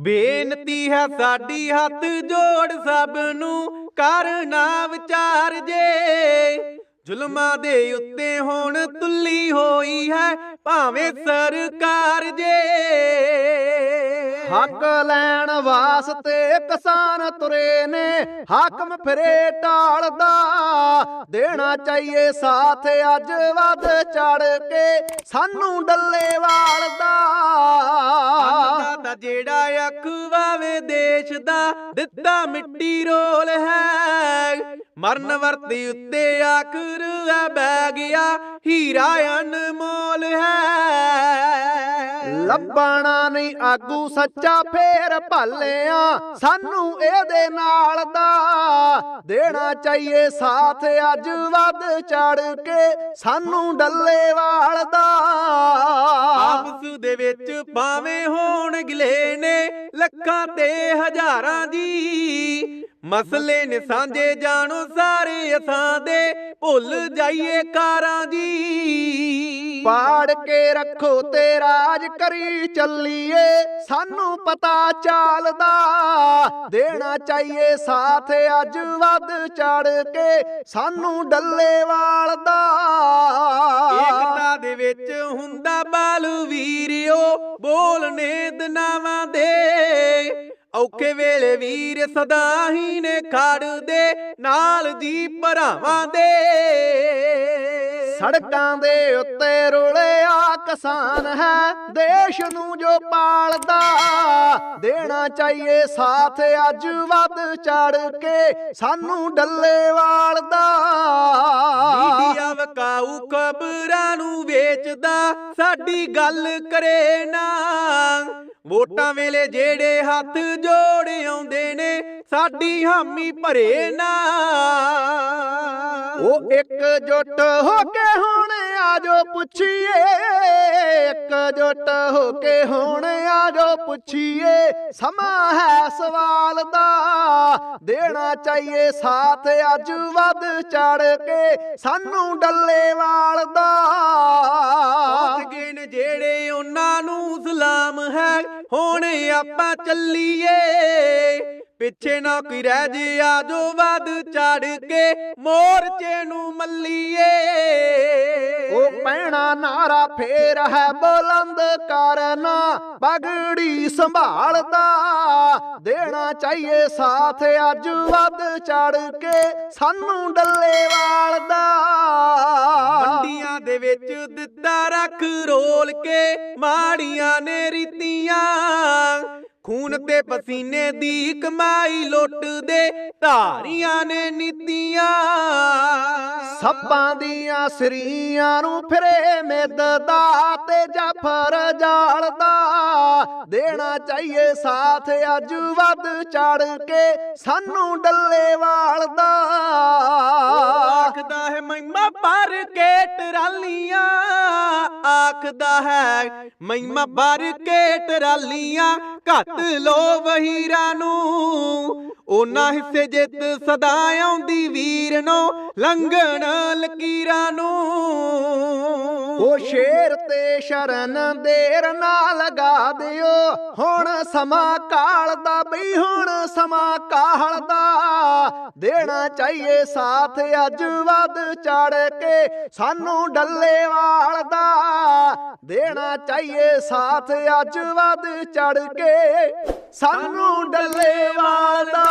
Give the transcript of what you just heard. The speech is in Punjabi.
ਬੇਨਤੀ ਹੈ ਸਾਡੀ ਹੱਥ ਜੋੜ ਸਭ ਨੂੰ ਕਰਨਾ ਵਿਚਾਰ ਜੇ। ਜ਼ੁਲਮਾਂ ਦੇ ਉੱਤੇ ਹੁਣ ਤੁੱਲੀ ਹੋਈ ਹੈ, ਭਾਵੇਂ ਸਰਕਾਰ ਹੱਕ ਲੈਣ ਵਾਸਤੇ ਕਿਸਾਨ ਤੁਰੇ ਨੇ। ਹਾਕਮ ਫਿਰੇ ਟਾਲਦਾ ਦੇਣਾ ਚਾਹੀਏ ਸਾਥ ਅੱਜ ਵੱਧ ਚੜ ਕੇ, ਸਾਨੂੰ ਡੱਲੇਵਾਲ ਦਾ ਦਾ ਜਿਹੜਾ ਅੱਖ ਦੇਸ਼ ਦਾ, ਦਿੱਤਾ ਮਿੱਟੀ ਰੋਲ ਹੈ। ਮਰਨ ਵਰਤੀ ਉੱਤੇ ਆਖਰ ਆ ਬੈ ਗਿਆ, ਹੀਰਾ ਅਨਮੋਲ ਹੈ। ਲੱਭਣਾ ਨਹੀਂ, ਆਗੂ ਸੱਚਾ ਫੇਰ ਭਾਲਿਆ। ਸਾਨੂੰ ਇਹਦੇ ਨਾਲ ਦਾ ਦੇਣਾ ਚਾਹੀਏ, ਸਾਥ ਅੱਜ ਵੱਧ ਚੜ ਕੇ ਸਾਨੂੰ ਡੱਲੇਵਾਲ ਦਾ। ਆਪਸ ਦੇ ਵਿੱਚ ਭਾਵੇਂ ਹੋਣ ਗਿਲੇ ਨੇ, ਲੱਖਾਂ ਤੇ ਹਜ਼ਾਰਾਂ ਦੀ। ਮਸਲੇ ਨੇ ਸਾਂਝੇ, ਜਾਣੋ ਸਾਰੇ ਅਸਾਂ ਦੇ, ਭੁੱਲ ਜਾਈਏ ਕਾਰਾਂ ਦੀ। ਪਾੜ ਕੇ ਰੱਖੋ ਤੇ ਰਾਜ ਕਰੀ ਚੱਲੀਏ। ਸਾਨੂੰ ਪਤਾ ਚੱਲਦਾ। ਦੇਣਾ ਚਾਹੀਏ ਸਾਥ ਅੱਜ ਵੱਧ ਚੜ ਕੇ। ਸਾਨੂੰ ਡੱਲੇਵਾਲ ਦਾ ਏਕਤਾ ਦੇ ਵਿੱਚ ਹੁੰਦਾ ਬਾਲੂ ਵੀਰਿਓ। ਬੋਲਨੇ ਦਨਾਵਾਂ ਦੇ। ਔਖੇ ਵੇਲੇ ਵੀਰ ਸਦਾ ਹੀ ਨੇ ਖੜਦੇ ਨਾਲ ਦੀ ਭਰਾਵਾਂ ਦੇ। ਸੜਕਾਂ ਦੇ ਉੱਤੇ ਰੁਲਿਆ ਕਿਸਾਨ ਹੈ, ਦੇਸ਼ ਨੂੰ ਜੋ ਪਾਲਦਾ। ਦੇਣਾ ਚਾਹੀਏ ਸਾਥ ਅੱਜ ਵੱਧ ਚੜ ਕੇ, ਸਾਨੂੰ ਡੱਲੇਵਾਲ ਦਾ ਮੀਡੀਆ ਵਕਾਊ ਖਬਰਾਂ ਨੂੰ ਵੇਚਦਾ, ਸਾਡੀ ਗੱਲ ਕਰੇ ਨਾ। ਵੋਟਾਂ ਵੇਲੇ ਜਿਹੜੇ ਹੱਥ ਜੋੜ ਆਉਂਦੇ ਨੇ, ਸਾਡੀ ਹਾਮੀ ਭਰੇ ਨਾ। ਉਹ ਇੱਕ ਜੁੱਟ ਹੋ ਕੇ ਹੁਣ ਆਜੋ ਪੁੱਛੀਏ ਇੱਕ ਜੁੱਟ ਹੋ ਕੇ ਹੁਣ ਆਜੋ ਪੁੱਛੀਏ। ਸਮਾਂ ਹੈ ਸਵਾਲ ਦਾ, ਦੇਣਾ ਚਾਹੀਏ ਸਾਥ ਅੱਜ ਵੱਧ ਚੜ ਕੇ, ਸਾਨੂੰ ਡੱਲੇਵਾਲ ਦਾ। ਪਹੁੰਚ ਗਏ ਨੇ ਜਿਹੜੇ ਉਹਨਾਂ ਨੂੰ ਸਲਾਮ ਹੈ, ਹੁਣ ਆਪਾਂ ਚੱਲੀਏ। ਪਿੱਛੇ ਨਾ ਕੋਈ ਰਹਿ ਜੇ ਆਜੋ ਵੱਧ ਚੜ ਕੇ ਮੋਰਚੇ ਨੂੰ ਮੱਲੀਏ। ਉਹ ਪੈਣਾ ਨਾਰਾ ਫੇਰ ਹੈ ਬੁਲੰਦ ਕਰਨਾ ਪਗੜੀ ਸੰਭਾਲਦਾ। ਦੇਣਾ ਚਾਹੀਏ ਸਾਥ ਅੱਜ ਵੱਧ ਚੜ ਕੇ ਸਾਨੂੰ ਡੱਲੇਵਾਲ ਦਾ ਮੰਡੀਆਂ ਦੇ ਵਿੱਚ ਦਿੱਤਾ ਰੱਖ ਰੋਲ ਕੇ ਮਾੜੀਆਂ ਨੇ ਰੀਤੀਆਂ ਖੂਨ ਤੇ ਪਸੀਨੇ ਦੀ ਕਮਾਈ ਲੁੱਟਦੇ ਧਾਰੀਆਂ ਨੇ ਨੀਤੀਆਂ। ਸੱਪਾਂ ਦੀਆਂ ਸਰੀਆਂ ਨੂੰ ਫਿਰੇ ਮਿੱਦਦਾ ਤੇ ਜਾਫਰ ਜਾਲਦਾ ਦੇਣਾ ਚਾਹੀਏ ਸਾਥ ਅੱਜ ਵੱਧ ਚੜ ਕੇ ਸਾਨੂੰ ਡੱਲੇਵਾਲ ਦਾ। ਆਖਦਾ ਹੈ ਮਹਿਮਾ ਭਰ ਕੇ ਟਰਾਲੀਆਂ। ਆਖਦਾ ਹੈ ਮਹਿਮਾ ਭਰ ਕੇ ਟਰਾਲੀਆਂ। ਘੱਟ ਲੋ ਵਹੀਰਾਂ ਨੂੰ ਉਹਨਾਂ ਹਿੱਸੇ ਜਿੱਤ ਸਦਾ ਆਉਂਦੀ ਵੀਰ ਨੂੰ ਲੰਘਣ ਲਕੀਰਾਂ ਨੂੰ ਉਹ ਸ਼ੇਰ ਤੇ ਸ਼ਰਨ ਦੇਰ ਨਾ ਲਗਾ ਦਿਓ। ਹੁਣ ਸਮਾਂ ਕਾਲ ਦਾ ਬਈ, ਹੁਣ ਸਮਾਂ ਕਾਲ ਦਾ। ਦੇਣਾ ਚਾਹੀਏ ਸਾਥ ਅੱਜ ਵੱਧ ਚੜ ਕੇ, ਸਾਨੂੰ ਡੱਲੇਵਾਲ ਦਾ। ਦੇਣਾ ਚਾਹੀਏ ਸਾਥ ਅੱਜ ਵੱਧ ਚੜ ਕੇ। ਸਾਨੂੰ ਡੱਲੇ ਵਾਲਾ